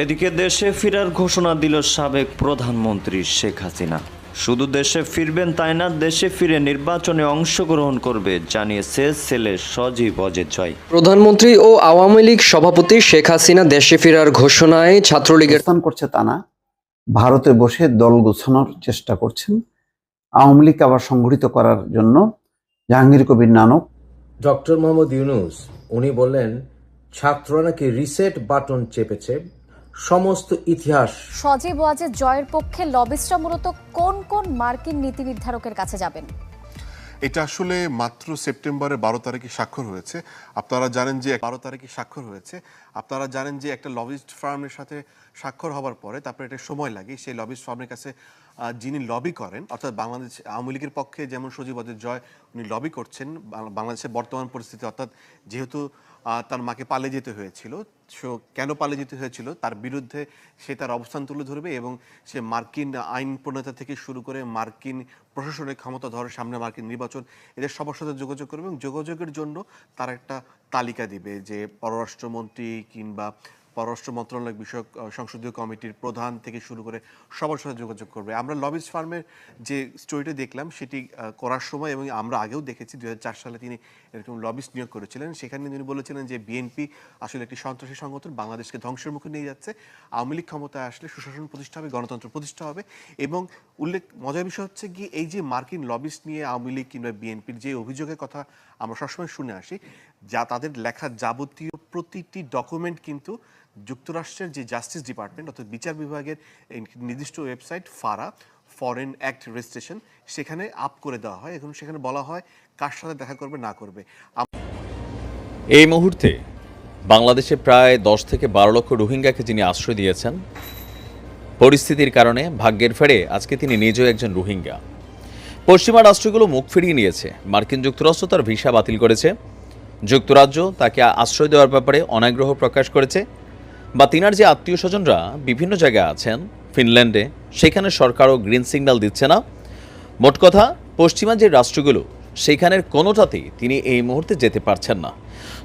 এদিকে দেশে ফেরার ঘোষণা দিল সাবেক প্রধানমন্ত্রী শেখ হাসিনা। শুধু দেশে ফিরবেন তাই না দেশে ফিরে নির্বাচনে অংশগ্রহণ করবে জানিয়েছে ছেলে সজীব অজিত জয়। প্রধানমন্ত্রী ও আওয়ামী লীগ সভাপতি শেখ হাসিনা দেশে ফেরার ঘোষণায় ছাত্রলীগের করছে তা না ভারতে বসে দল গোছানোর চেষ্টা করছেন। আওয়ামী লীগ আবার সংগঠিত করার জন্য জাহাঙ্গীর কবির নানক। ডক্টর মোহাম্মদ ইউনুস উনি বললেন ছাত্ররা নাকি রিসেট বাটন চেপেছে। সমস্ত ইতিহাস। সজীব ওয়াজেদ জয়ের পক্ষে লবিস্টরা মূলত কোন কোন মার্কিন নীতি নির্ধারকের কাছে যাবেন? এটা আসলে মাত্র সেপ্টেম্বরের বারো তারিখে স্বাক্ষর হয়েছে। আপনারা জানেন যে বারো তারিখে স্বাক্ষর হয়েছে। আপনারা জানেন যে একটা লবিস্ট ফার্মের সাথে স্বাক্ষর হওয়ার পরে তারপরে একটা সময় লাগে। সেই লবিস্ট ফার্মের কাছে যিনি লবি করেন অর্থাৎ বাংলাদেশ আওয়ামী লীগের পক্ষে যেমন সজীব জয় উনি লবি করছেন বাং- বাংলাদেশের বর্তমান পরিস্থিতি অর্থাৎ যেহেতু তার মাকে পালে যেতে হয়েছিল। সো কেন পালে যেতে হয়েছিল? তার বিরুদ্ধে সে তার অবস্থান তুলে ধরবে এবং সে মার্কিন আইন প্রণেতা থেকে শুরু করে মার্কিন প্রশাসনের ক্ষমতা ধরার সামনে মার্কিন নির্বাচন, এদের সবার সাথে যোগাযোগ করবে এবং যোগাযোগের জন্য তার একটা তালিকা দিবে যে পররাষ্ট্রমন্ত্রী কিংবা পররাষ্ট্র মন্ত্রণালয় বিষয়ক সংসদীয় কমিটির প্রধান থেকে শুরু করে সবার সাথে যোগাযোগ করবে। আমরা লবিস ফার্মের যে স্টোরিটা দেখলাম, সেটি করার সময় এবং আমরা আগেও দেখেছি দু হাজার চার সালে তিনি এরকম লবিস নিয়োগ করেছিলেন। সেখানে তিনি বলেছিলেন যে বিএনপি আসলে একটি সন্ত্রাসী সংগঠন, বাংলাদেশকে ধ্বংসের মুখে নিয়ে যাচ্ছে। আওয়ামী লীগ ক্ষমতায় আসলে সুশাসন প্রতিষ্ঠা হবে, গণতন্ত্র প্রতিষ্ঠা হবে এবং উল্লেখ, মজার বিষয় হচ্ছে কি এই যে মার্কিন লবিস নিয়ে আওয়ামী লীগ কিংবা বিএনপির যে অভিযোগের কথা আমরা সবসময় শুনে আসি, যা তাদের লেখা যাবতীয় প্রতিটি ডকুমেন্ট কিন্তু যুক্তরাষ্ট্রের যে জাস্টিস ডিপার্টমেন্ট, অর্থাৎ বিচার বিভাগের নির্দিষ্ট website, FARA, foreign act registration, সেখানে আপ করে দেওয়া হয়। এখন সেখানে বলা হয় কার সাথে দেখা করবে, না করবে। এই মুহূর্তে বাংলাদেশে প্রায় দশ থেকে বারো লক্ষ রোহিঙ্গাকে যিনি আশ্রয় দিয়েছেন, পরিস্থিতির কারণে ভাগ্যের ফেরে আজকে তিনি নিজেও একজন রোহিঙ্গা। পশ্চিমা রাষ্ট্রগুলো মুখ ফিরিয়ে নিয়েছে। মার্কিন যুক্তরাষ্ট্র তার ভিসা বাতিল করেছে। যুক্তরাজ্য তাকে আশ্রয় দেওয়ার ব্যাপারে অনাগ্রহ প্রকাশ করেছে। বা তিনার যে আত্মীয় স্বজনরা বিভিন্ন জায়গায় আছেন, ফিনল্যান্ডে, সেখানে সরকারও গ্রিন সিগন্যাল দিচ্ছে না। মোট কথা, পশ্চিমা যে রাষ্ট্রগুলো, সেখানের কোনোটাতেই তিনি এই মুহূর্তে যেতে পারছেন না।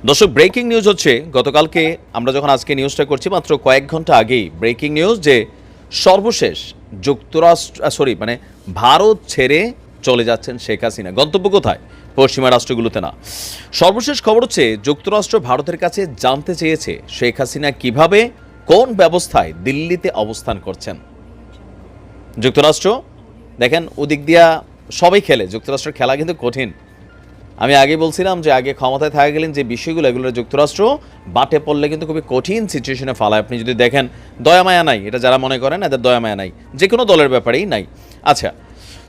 দর্শক, ব্রেকিং নিউজ হচ্ছে, গতকালকে আমরা যখন আজকে নিউজটা করছি, মাত্র কয়েক ঘণ্টা আগেই ব্রেকিং নিউজ যে সর্বশেষ যুক্তরাষ্ট্র সরি মানে ভারত ছেড়ে চলে যাচ্ছেন শেখ হাসিনা। গন্তব্য কোথায়? পশ্চিমা রাষ্ট্রগুলোতে না। সর্বশেষ খবর হচ্ছে, যুক্তরাষ্ট্র ভারতের কাছে জানতে চেয়েছে শেখ হাসিনা কীভাবে, কোন ব্যবস্থায় দিল্লিতে অবস্থান করছেন। যুক্তরাষ্ট্র, দেখেন ওদিক দিয়া সবাই খেলে, যুক্তরাষ্ট্রের খেলা কিন্তু কঠিন। আমি আগে বলছিলাম যে, আগে ক্ষমতায় থাকা গেলেন যে বিষয়গুলো, এগুলো যুক্তরাষ্ট্র বাটে পড়লে কিন্তু খুবই কঠিন সিচুয়েশনে ফালায়। আপনি যদি দেখেন দয়ামায়া নাই, এটা যারা মনে করেন, এদের দয়ামায়া নাই। যে কোনো দলের ব্যাপারেই নাই। আচ্ছা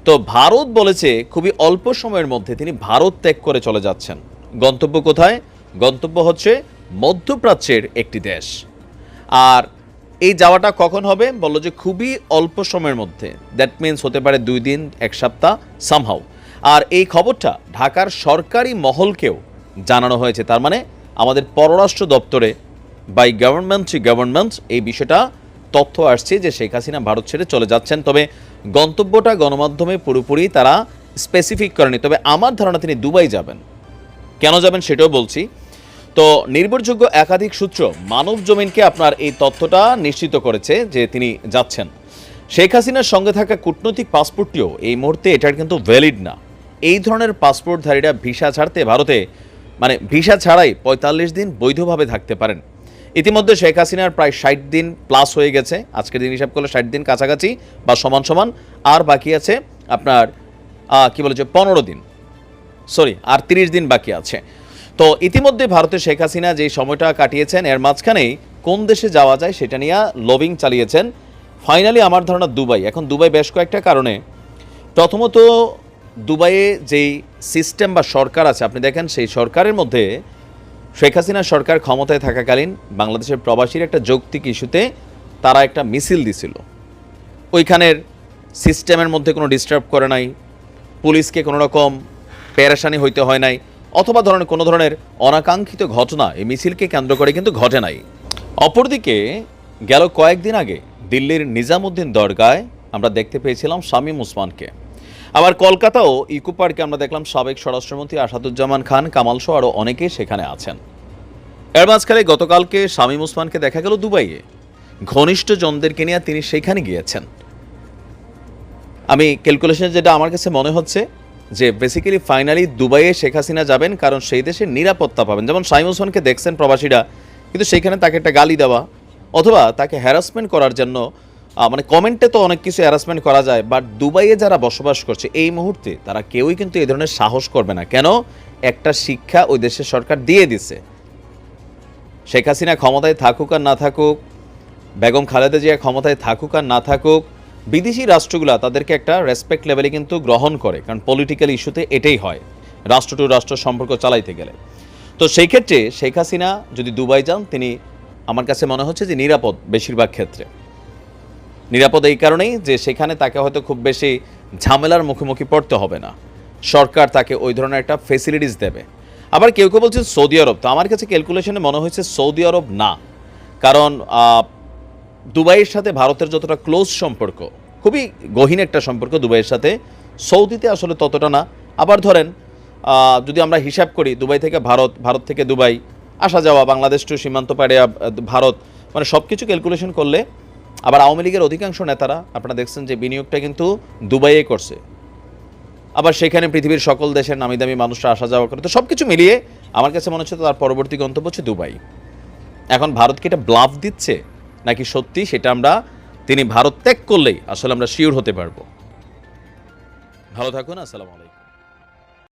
তো ভারত বলেছে খুবই অল্প সময়ের মধ্যে তিনি ভারত ত্যাগ করে চলে যাচ্ছেন। গন্তব্য কোথায়? গন্তব্য হচ্ছে মধ্যপ্রাচ্যের একটি দেশ। আর এই যাওয়াটা কখন হবে? বলল যে খুবই অল্প সময়ের মধ্যে। দ্যাট মিন্স হতে পারে দুই দিন, এক সপ্তাহ সামহাও আর এই খবরটা ঢাকার সরকারি মহলকেও জানানো হয়েছে। তার মানে আমাদের পররাষ্ট্র দপ্তরে বাই গভর্নমেন্ট টু গভর্নমেন্ট এই বিষয়টা তথ্য আসছে যে শেখ হাসিনা ভারত ছেড়ে চলে যাচ্ছেন। তবে গন্তব্যটা গণমাধ্যমে পুরোপুরি তারা স্পেসিফিক করেনি। তবে আমার ধারণা তিনি দুবাই যাবেন। কেন যাবেন সেটাও বলছি। তো নির্ভরযোগ্য একাধিক সূত্র মানব জমিনকে আপনার এই তথ্যটা নিশ্চিত করেছে যে তিনি যাচ্ছেন। শেখ হাসিনার সঙ্গে থাকা কূটনৈতিক পাসপোর্টটিও এই মুহূর্তে এটার কিন্তু ভ্যালিড না। এই ধরনের পাসপোর্টধারীরা ভিসা ছাড়তে ভারতে মানে ভিসা ছাড়াই পঁয়তাল্লিশ দিন বৈধভাবে থাকতে পারেন। ইতিমধ্যে শেখ হাসিনার প্রায় ষাট দিন প্লাস হয়ে গেছে। আজকের দিন হিসাব করলে ষাট দিন কাছাকাছি বা সমান সমান। আর বাকি আছে আপনার কি বলে যে, পনেরো দিন। সরি আর তিরিশ দিন বাকি আছে। তো ইতিমধ্যে ভারতের শেখ হাসিনা যে সময়টা কাটিয়েছেন, এর মাঝখানেই কোন দেশে যাওয়া যায় সেটা নিয়ে লবিং চালিয়েছেন। ফাইনালি আমার ধারণা দুবাই। এখন দুবাই বেশ কয়েকটা কারণে। প্রথমত, দুবাইয়ে যেই সিস্টেম বা সরকার আছে, আপনি দেখেন সেই সরকারের মধ্যে শেখ হাসিনার সরকার ক্ষমতায় থাকাকালীন বাংলাদেশের প্রবাসীর একটা যৌক্তিক ইস্যুতে তারা একটা মিছিল দিছিল। ওইখানের সিস্টেমের মধ্যে কোনো ডিস্টার্ব করে নাই, পুলিশকে কোনো রকম পেরেশানি হইতে হয় নাই, অথবা ধরনের কোনো ধরনের অনাকাঙ্ক্ষিত ঘটনা এই মিছিলকে কেন্দ্র করে কিন্তু ঘটে নাই। অপরদিকে গেল কয়েকদিন আগে দিল্লির নিজামুদ্দিন দরগায় আমরা দেখতে পেয়েছিলাম শামীম উসমানকে। আবার কলকাতাও ইকো পার্কে আমরা দেখলাম সাবেক স্বরাষ্ট্রমন্ত্রী আসাদুজ্জামান খান, কামাল সহ আরও অনেকেই সেখানে আছেন। এর মাঝখানে গতকালকে শামীম উসমানকে দেখা গেল দুবাইয়ে। ঘনিষ্ঠ জনদেরকে নিয়ে তিনি সেইখানে গিয়েছেন। আমি ক্যালকুলেশন যেটা আমার কাছে মনে হচ্ছে যে বেসিক্যালি ফাইনালি দুবাইয়ে শেখ হাসিনা যাবেন, কারণ সেই দেশে নিরাপত্তা পাবেন। যেমন সাইম ওসমানকে দেখছেন প্রবাসীরা, কিন্তু সেখানে তাকে একটা গালি দেওয়া অথবা তাকে হ্যারাসমেন্ট করার জন্য মানে কমেন্টে তো অনেক কিছু হ্যারাসমেন্ট করা যায় বাট দুবাইয়ে যারা বসবাস করছে, এই মুহূর্তে তারা কেউই কিন্তু এই ধরনের সাহস করবে না। কেন? একটা শিক্ষা ওই দেশের সরকার দিয়ে দিছে। শেখ হাসিনা ক্ষমতায় থাকুক আর না থাকুক, বেগম খালেদা জিয়া ক্ষমতায় থাকুক আর না থাকুক, বিদেশি রাষ্ট্রগুলো তাদেরকে একটা রেসপেক্ট লেভেলে কিন্তু গ্রহণ করে, কারণ পলিটিক্যাল ইস্যুতে এটাই হয়, রাষ্ট্র টু রাষ্ট্র সম্পর্ক চালাইতে গেলে। তো সেই ক্ষেত্রে শেখ হাসিনা যদি দুবাই যান, তিনি আমার কাছে মনে হচ্ছে যে নিরাপদ বেশিরভাগ ক্ষেত্রে। নিরাপদ এই কারণেই যে সেখানে তাকে হয়তো খুব বেশি ঝামেলার মুখোমুখি পড়তে হবে না। সরকার তাকে ওই ধরনের একটা ফেসিলিটিস দেবে। আবার কেউ কেউ বলছেন সৌদি আরব। তো আমার কাছে ক্যালকুলেশনে মনে হয়েছে সৌদি আরব না। কারণ দুবাইয়ের সাথে ভারতের যতটা ক্লোজ সম্পর্ক, খুবই গহীন একটা সম্পর্ক দুবাইয়ের সাথে। সৌদিতে আসলে ততটা না। আবার ধরেন যদি আমরা হিসাব করি, দুবাই থেকে ভারত ভারত থেকে দুবাই আসা যাওয়া বাংলাদেশ টু সীমান্ত পাড়ে ভারত মানে সব কিছু ক্যালকুলেশন করলে আবার আওয়ামী লীগের অধিকাংশ নেতারা আপনারা দেখছেন যে বিনিয়োগটা কিন্তু দুবাইয়ে করছে। আবার সেখানে পৃথিবীর সকল দেশের নামি দামি মানুষরা আসা যাওয়া করে। তো সব কিছু মিলিয়ে আমার কাছে মনে হচ্ছে তার পরবর্তী গন্তব্য হচ্ছে দুবাই। এখন ভারতকে এটা ব্লাফ দিচ্ছে? নাকি সত্যি সেটা আমরা তিনি ভারত ত্যাগ করলেই আসলে আমরা শিওর হতে পারব? ভালো থাকুন, আসসালামু আলাইকুম।